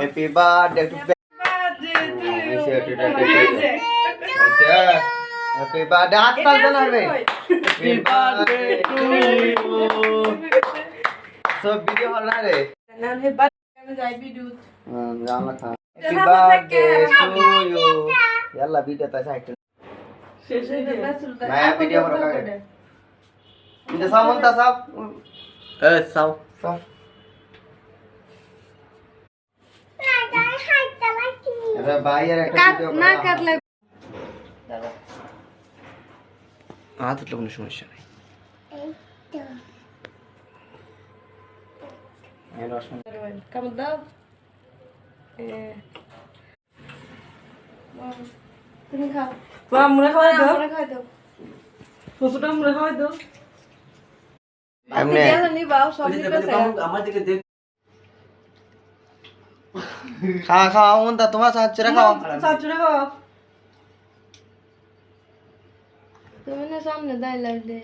Happy birthday to happy birthday হাত পালতে না রে হ্যাপি বার্থডে টু ইউ সব ভিডিও হল না রে? না হে বাদ যাই ভিডিও জানা খা হ্যাপি বার্থডে টু ইউ ইয়াল্লা ভিডিও তা সাইড শেষ হয়ে গেছে। নয়া ভিডিও বড় কাগে এটা সব মনটা সব। ভিডিও না কাটলে হাত উঠলে কোনো সমস্যা নেই এই রসুন কামড় দাও এ তুমি খাও মুড়ে খাওয়াই দাও আমরা খাই দাও ফুসুটা মুড়ে খাওয়াই দাও हमने खा खा हूँ तो तुम्हारा साथ चरा खाओ। साथ चरा खाओ। तुमने सामने दाल लड़ दे।